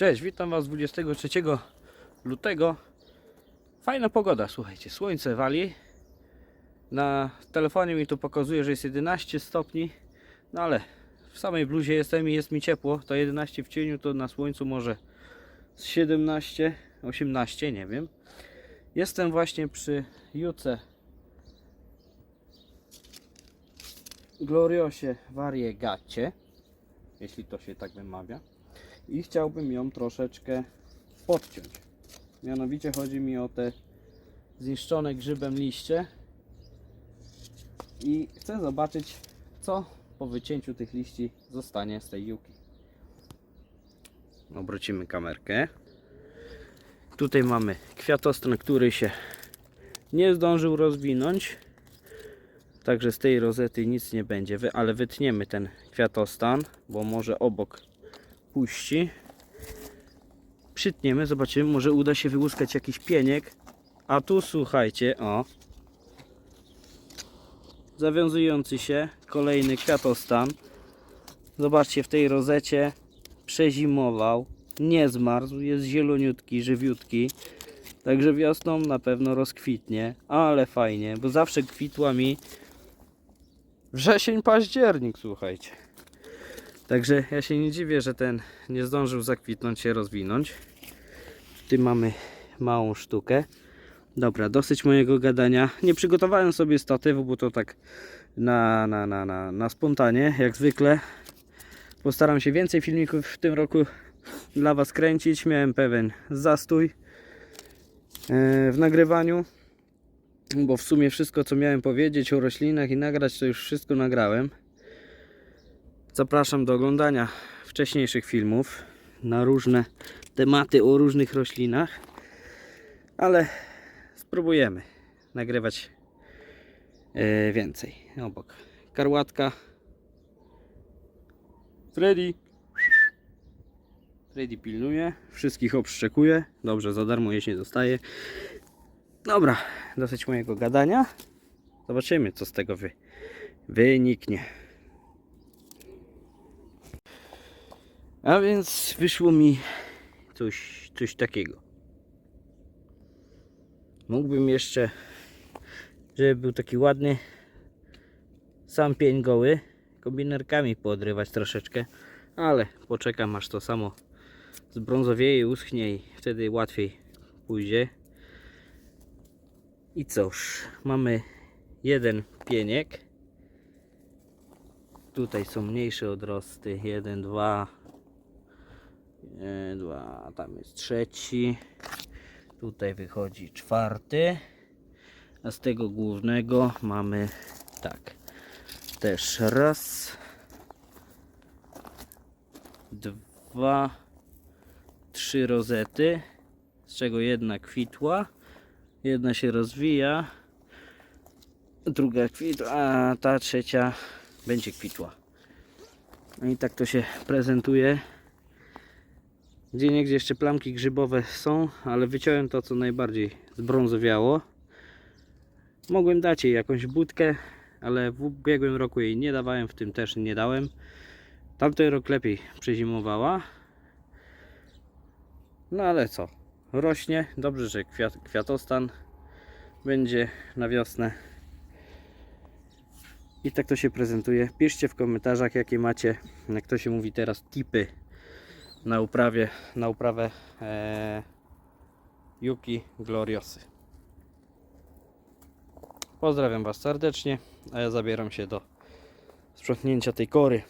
Cześć, witam Was 23 lutego. Fajna pogoda, słuchajcie, słońce wali. Na telefonie mi tu pokazuje, że jest 11 stopni, no ale w samej bluzie jestem i jest mi ciepło. To 11 w cieniu, to na słońcu może z 17, 18, nie wiem. Jestem właśnie przy Juce Gloriosie Variegacie, jeśli to się tak wymawia i chciałbym ją troszeczkę podciąć. Mianowicie chodzi mi o te zniszczone grzybem liście i chcę zobaczyć co po wycięciu tych liści zostanie z tej juki. Obrócimy kamerkę. Tutaj mamy kwiatostan, który się nie zdążył rozwinąć. Także z tej rozety nic nie będzie, ale wytniemy ten kwiatostan, bo może obok puści. Przytniemy, zobaczymy, może uda się wyłuskać jakiś pieniek. A tu słuchajcie, o. Zawiązujący się kolejny kwiatostan. Zobaczcie, w tej rozecie przezimował, nie zmarzł, jest zieloniutki, żywiutki. Także wiosną na pewno rozkwitnie, ale fajnie, bo zawsze kwitła mi wrzesień, październik, słuchajcie. Także ja się nie dziwię, że ten nie zdążył zakwitnąć się, rozwinąć. Tu mamy małą sztukę. Dobra, dosyć mojego gadania. Nie przygotowałem sobie statywu, bo to tak na, na, na, na, na spontanie, jak zwykle. Postaram się więcej filmików w tym roku dla Was kręcić. Miałem pewien zastój e, w nagrywaniu, bo w sumie wszystko, co miałem powiedzieć o roślinach i nagrać, to już wszystko nagrałem. Zapraszam do oglądania wcześniejszych filmów na różne tematy o różnych roślinach, ale spróbujemy nagrywać e, więcej. Obok karłatka. Freddy. Freddy pilnuje, wszystkich obszczekuje. Dobrze, za darmo jeść nie dostaje. Dobra, dosyć mojego gadania. Zobaczymy, co z tego wy, wyniknie. A więc wyszło mi coś, coś takiego. Mógłbym jeszcze, żeby był taki ładny, sam pień goły, kombinerkami poodrywać troszeczkę, ale poczekam aż to samo zbrązowieje, uschnie i wtedy łatwiej pójdzie. I cóż, mamy jeden pieniek. Tutaj są mniejsze odrosty, jeden, dwa, dwa, tam jest trzeci. Tutaj wychodzi czwarty. A z tego głównego mamy tak. Też raz, dwa, trzy rozety, z czego jedna kwitła, jedna się rozwija, druga kwitła, a ta trzecia będzie kwitła. No i tak to się prezentuje. Gdzie niegdzie jeszcze plamki grzybowe są, ale wyciąłem to co najbardziej zbrązowiało. Mogłem dać jej jakąś budkę, ale w ubiegłym roku jej nie dawałem, w tym też nie dałem. Tamten rok lepiej przezimowała. No ale co? Rośnie. Dobrze, że kwiat, kwiatostan będzie na wiosnę. I tak to się prezentuje. Piszcie w komentarzach jakie macie, jak to się mówi teraz, tipy na uprawie, na uprawę e, Yuki Gloriosy. Pozdrawiam Was serdecznie, a ja zabieram się do sprzątnięcia tej kory.